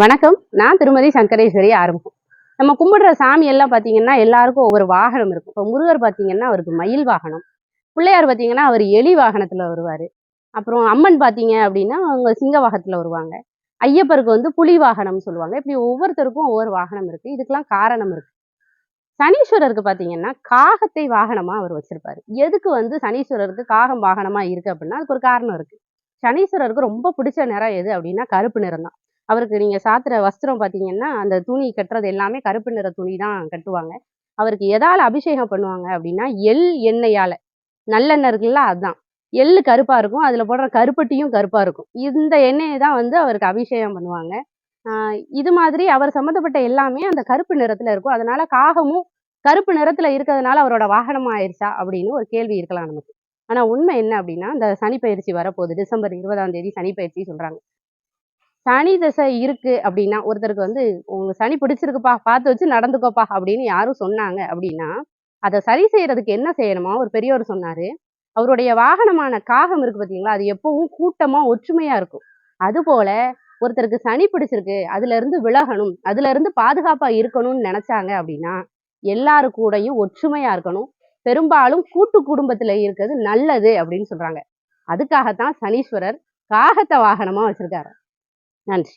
வணக்கம். நான் திருமதி சங்கரேஸ்வரி ஆரம்பம் நம்ம கும்பிடுற சாமி எல்லாம் பார்த்தீங்கன்னா எல்லாருக்கும் ஒவ்வொரு வாகனம் இருக்கும். இப்போ முருகர் பார்த்தீங்கன்னா அவருக்கு மயில் வாகனம். பிள்ளையார் பார்த்தீங்கன்னா அவர் எலி வாகனத்தில் வருவார். அப்புறம் அம்மன் பார்த்தீங்க அப்படின்னா அவங்க சிங்க வாகனத்தில் வருவாங்க. ஐயப்பருக்கு வந்து புலி வாகனம்னு சொல்லுவாங்க. இப்படி ஒவ்வொருத்தருக்கும் ஒவ்வொரு வாகனம் இருக்குது இதுக்கெல்லாம் காரணம் இருக்குது சனீஸ்வரருக்கு பார்த்தீங்கன்னா காகத்தை வாகனமாக அவர் வச்சிருப்பாரு. எதுக்கு வந்து சனீஸ்வரருக்கு காகம் வாகனமாக இருக்குது அப்படின்னா அதுக்கு ஒரு காரணம் இருக்குது சனீஸ்வரருக்கு ரொம்ப பிடிச்ச நிறம் எது அப்படின்னா கருப்பு நிறம் தான் அவருக்கு நீங்கள் சாத்துற வஸ்திரம் பார்த்தீங்கன்னா அந்த துணி கட்டுறது எல்லாமே கருப்பு நிற துணி தான் கட்டுவாங்க. அவருக்கு எதால் அபிஷேகம் பண்ணுவாங்க அப்படின்னா எள் எண்ணெயால். நல்லெண்ணெய் இருக்குல்ல அதுதான் எள்ளு கருப்பாக இருக்கும் அதில் போடுற கருப்பட்டியும் கருப்பாக இருக்கும். இந்த எண்ணெயை தான் வந்து அவருக்கு அபிஷேகம் பண்ணுவாங்க. இது மாதிரி அவர் சம்மந்தப்பட்ட எல்லாமே அந்த கருப்பு நிறத்தில் இருக்கும். அதனால காகமும் கருப்பு நிறத்தில் இருக்கிறதுனால அவரோட வாகனம் ஆயிடுச்சா அப்படின்னு ஒரு கேள்வி இருக்கலாம் நமக்கு. ஆனால் உண்மை என்ன அப்படின்னா இந்த சனிப்பயிற்சி வரப்போகுது. டிசம்பர் இருபதாம் தேதி சனிப்பயிற்சி சொல்கிறாங்க சனி தசை இருக்கு அப்படின்னா ஒருத்தருக்கு வந்து உங்க சனி பிடிச்சிருக்குப்பா பார்த்து வச்சு நடந்துக்கோப்பா அப்படின்னு யாரும் சொன்னாங்க அப்படின்னா அதை சரி செய்யறதுக்கு என்ன செய்யணுமோ ஒரு பெரியவர் சொன்னாரு அவருடைய வாகனமான காகம் இருக்கு பார்த்தீங்களா அது எப்பவும் கூட்டமா ஒற்றுமையா இருக்கும். அதுபோல ஒருத்தருக்கு சனி பிடிச்சிருக்கு அதுல இருந்து விலகணும் அதுல இருந்து பாதுகாப்பா இருக்கணும்னு நினைச்சாங்க அப்படின்னா எல்லாரு கூடயும் ஒற்றுமையா இருக்கணும் பெரும்பாலும் கூட்டு குடும்பத்துல இருக்கிறது நல்லது அப்படின்னு சொல்றாங்க. அதுக்காகத்தான் சனீஸ்வரர் காகத்தை வாகனமா வச்சிருக்காரு. நன்றி.